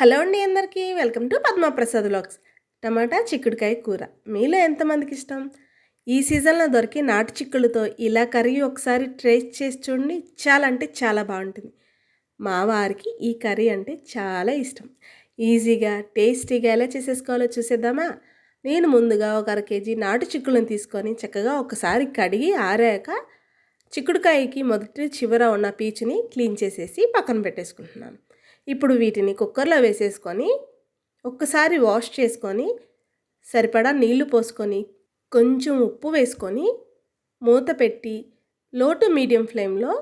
Hello అండి అందరికీ welcome to Padmaprasad vlogs. టమాటా చిక్కుడుకాయ కూర మీలో ఎంతమందికి ఇష్టం? ఈ సీజన్లో దొరికి నాటు చిక్కులతో ఇలా కర్రీ ఒకసారి ట్రేస్ చేసి చూడండి చాలా అంటే చాలా బాగుంటుంది. మా వారికి ఈ కర్రీ అంటే చాలా ఇష్టం. ఈజీగా టేస్టీగా ఎలా చేసేసుకోవాలో చూసేద్దామా? నేను ముందుగా ఒక అర కేజీ నాటు చిక్కులను తీసుకొని చక్కగా ఒకసారి కడిగి ఆరాక చిక్కుడుకాయకి మొదటి చివర ఉన్న పీచుని క్లీన్ చేసేసి పక్కన పెట్టేసుకుంటున్నాను. ఇప్పుడు వీటిని కుక్కర్లో వేసేసుకొని ఒక్కసారి వాష్ చేసుకొని సరిపడా నీళ్ళు పోసుకొని కొంచెం ఉప్పు వేసుకొని మూత పెట్టి లో టు మీడియం ఫ్లేమ్లో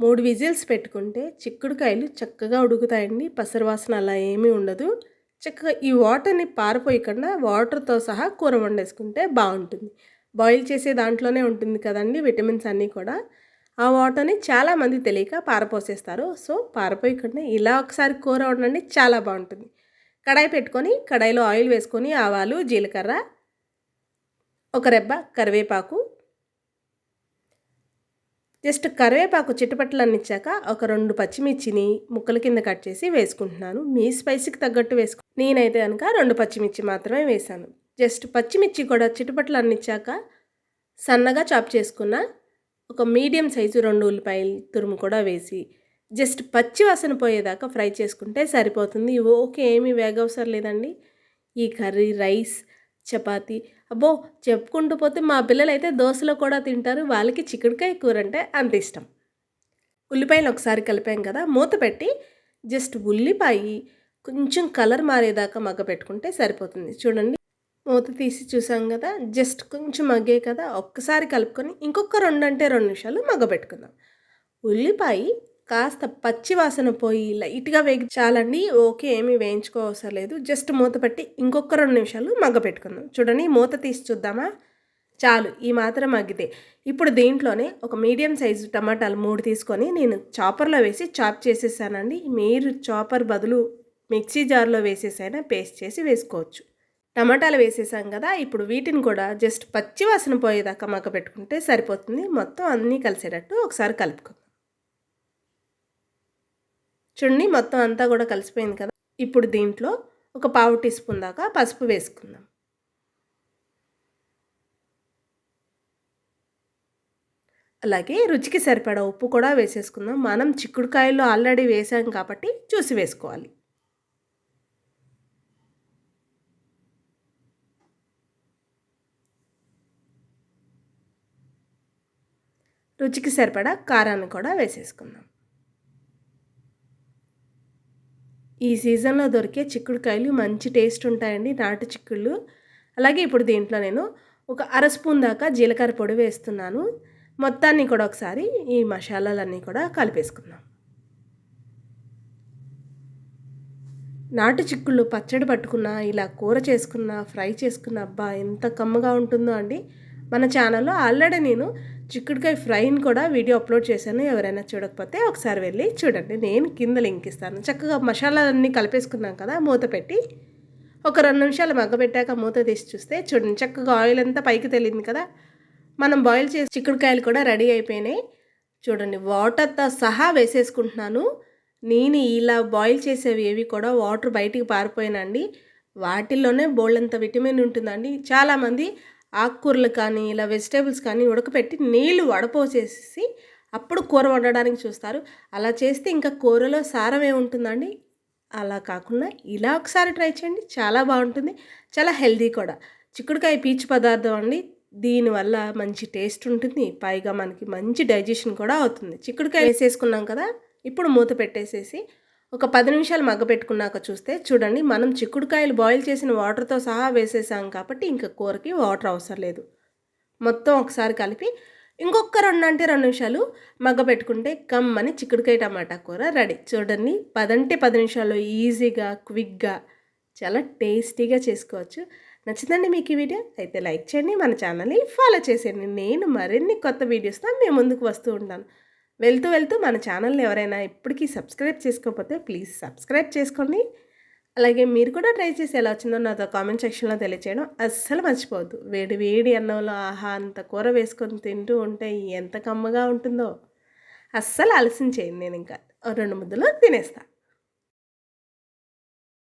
మూడు విజిల్స్ పెట్టుకుంటే చిక్కుడుకాయలు చక్కగా ఉడుకుతాయండి. పసరువాసన అలా ఏమీ ఉండదు. చక్కగా ఈ వాటర్ని పారిపోయకుండా వాటర్తో సహా కూర వండేసుకుంటే బాగుంటుంది. బాయిల్ చేసే దాంట్లోనే ఉంటుంది కదండి విటమిన్స్ అన్నీ కూడా. ఆ వాటర్ని చాలామంది తెలియక పారపోసేస్తారు. సో పారపోయకుండా ఇలా ఒకసారి కూర వండండి చాలా బాగుంటుంది. కడాయి పెట్టుకొని కడాయిలో ఆయిల్ వేసుకొని ఆవాలు జీలకర్ర ఒక రెబ్బ కరివేపాకు. జస్ట్ కరివేపాకు చిట్టుపట్టలన్నీ ఇచ్చాక ఒక రెండు పచ్చిమిర్చిని ముక్కల కింద కట్ చేసి వేసుకుంటున్నాను. మీ స్పైసీకి తగ్గట్టు వేసుకు. నేనైతే కనుక రెండు పచ్చిమిర్చి మాత్రమే వేశాను. జస్ట్ పచ్చిమిర్చి కూడా చిట్టుపట్టలు అన్నిచ్చాక సన్నగా చాప్ చేసుకున్న ఒక మీడియం సైజు రెండు ఉల్లిపాయలు తురుము కూడా వేసి జస్ట్ పచ్చి వాసన పోయేదాకా ఫ్రై చేసుకుంటే సరిపోతుంది. ఓకే ఏమీ వేగవసరం లేదండి. ఈ కర్రీ రైస్ చపాతీ అబ్బో చెప్పుకుంటూ పోతే మా పిల్లలు అయితే దోశలో కూడా తింటారు. వాళ్ళకి చిక్కుడుకాయ కూర అంటే అంత ఇష్టం. ఉల్లిపాయలు ఒకసారి కలిపాం కదా మూత పెట్టి జస్ట్ ఉల్లిపాయ కొంచెం కలర్ మారేదాకా మగ్గ పెట్టుకుంటే సరిపోతుంది. చూడండి. మూత తీసి చూసాం కదా జస్ట్ కొంచెం మగ్గే కదా ఒక్కసారి కలుపుకొని ఇంకొక రెండు అంటే రెండు నిమిషాలు మగ్గబెట్టుకుందాం. ఉల్లిపాయ కాస్త పచ్చి వాసన పోయి లైట్గా వేగి చాలండి ఓకే ఏమీ వేయించుకోవసరం లేదు జస్ట్ మూత పెట్టి ఇంకొక రెండు నిమిషాలు మగ్గపెట్టుకుందాం చూడండి మూత తీసి చూద్దామా? చాలు ఈ మాత్రం మగ్గితే. ఇప్పుడు దీంట్లోనే ఒక మీడియం సైజు టమాటాలు మూడు తీసుకొని నేను చాపర్లో వేసి చాప్ చేసేసానండి. మీరు చాపర్ బదులు మిక్సీ జార్లో వేసేసైనా పేస్ట్ చేసి వేసుకోవచ్చు. టమాటాలు వేసేసాం కదా ఇప్పుడు వీటిని కూడా జస్ట్ పచ్చి వాసన పోయేదాకా మగ్గ పెట్టుకుంటే సరిపోతుంది. మొత్తం అన్నీ కలిసేటట్టు ఒకసారి కలుపుకుందాం. చూడండి మొత్తం అంతా కూడా కలిసిపోయింది కదా. ఇప్పుడు దీంట్లో ఒక పావు టీ స్పూన్ దాకా పసుపు వేసుకుందాం. అలాగే రుచికి సరిపడా ఉప్పు కూడా వేసేసుకుందాం. మనం చిక్కుడుకాయలు ఆల్రెడీ వేసాం కాబట్టి చూసి వేసుకోవాలి. రుచికి సరిపడా కారాన్ని కూడా వేసేసుకుందాం. ఈ సీజన్లో దొరికే చిక్కుడుకాయలు మంచి టేస్ట్ ఉంటాయండి నాటు చిక్కుళ్ళు. అలాగే ఇప్పుడు దీంట్లో నేను ఒక అర స్పూన్ దాకా జీలకర్ర పొడి వేస్తున్నాను. మొత్తాన్ని కూడా ఒకసారి ఈ మసాలాలన్నీ కూడా కలిపేసుకుందాం. నాటు చిక్కుళ్ళు పచ్చడి పట్టుకున్న ఇలా కూర చేసుకున్న ఫ్రై చేసుకున్న అబ్బా ఎంత కమ్మగా ఉంటుందో అండి. మన ఛానల్లో ఆల్రెడీ నేను చిక్కుడుకాయ ఫ్రైని కూడా వీడియో అప్లోడ్ చేశాను. ఎవరైనా చూడకపోతే ఒకసారి వెళ్ళి చూడండి. నేను కింద లింక్ ఇస్తాను. చక్కగా మసాలాలన్నీ కలిపేసుకున్నాం కదా మూత పెట్టి ఒక రెండు నిమిషాలు మగ్గబెట్టాక మూత తీసి చూస్తే చూడండి చక్కగా ఆయిల్ అంతా పైకి తెలియదు కదా. మనం బాయిల్ చేసి చిక్కుడుకాయలు కూడా రెడీ అయిపోయినాయి. చూడండి వాటర్తో సహా వేసేసుకుంటున్నాను. నేను ఇలా బాయిల్ చేసేవి ఏవి కూడా వాటర్ బయటికి పారిపోయానండి వాటిల్లోనే బోల్డంత విటమిన్ ఉంటుందండి. చాలామంది ఆకుకూరలు కానీ ఇలా వెజిటేబుల్స్ కానీ ఉడకపెట్టి నీళ్ళు వడపోసేసి అప్పుడు కూర వండడానికి చూస్తారు. అలా చేస్తే ఇంకా కూరలో సారం ఏముంటుందండి? అలా కాకుండా ఇలా ఒకసారి ట్రై చేయండి. చాలా బాగుంటుంది. చాలా హెల్దీ కూడా. చిక్కుడుకాయ పీచు పదార్థం అండి. దీనివల్ల మంచి టేస్ట్ ఉంటుంది. పైగా మనకి మంచి డైజెషన్ కూడా అవుతుంది. చిక్కుడుకాయ వేసేసుకున్నాం కదా? ఇప్పుడు మూత పెట్టేసేసి ఒక పది నిమిషాలు మగ్గపెట్టుకున్నాక చూస్తే చూడండి మనం చిక్కుడుకాయలు బాయిల్ చేసిన వాటర్తో సహా వేసేసాం కాబట్టి ఇంకా కూరకి వాటర్ అవసరం లేదు. మొత్తం ఒకసారి కలిపి ఇంకొక రెండు అంటే రెండు నిమిషాలు మగ్గ పెట్టుకుంటే కమ్మని చిక్కుడుకాయ టమాటా కూర రెడీ. చూడండి పదంటే పది నిమిషాలు ఈజీగా క్విక్గా చాలా టేస్టీగా చేసుకోవచ్చు. నచ్చిందండి మీకు ఈ వీడియో? అయితే లైక్ చేయండి మన ఛానల్ని ఫాలో చేసేయండి. నేను మరిన్ని కొత్త వీడియోస్తో మేము ముందుకు వస్తూ ఉంటాను. వెళ్తూ వెళ్తూ మన ఛానల్ని ఎవరైనా ఇప్పటికీ సబ్స్క్రైబ్ చేసుకోకపోతే ప్లీజ్ సబ్స్క్రైబ్ చేసుకోండి. అలాగే మీరు కూడా ట్రై చేసి ఎలా వచ్చిందో నాతో కామెంట్ సెక్షన్లో తెలియచేయడం అస్సలు మర్చిపోవద్దు. వేడి వేడి అన్నంలో ఆహా అంత కూర వేసుకొని తింటూ ఉంటే ఎంత కమ్మగా ఉంటుందో అస్సలు ఆలస్యం చేయండి నేను ఇంకా. రెండు ముద్దలు తినేస్తాను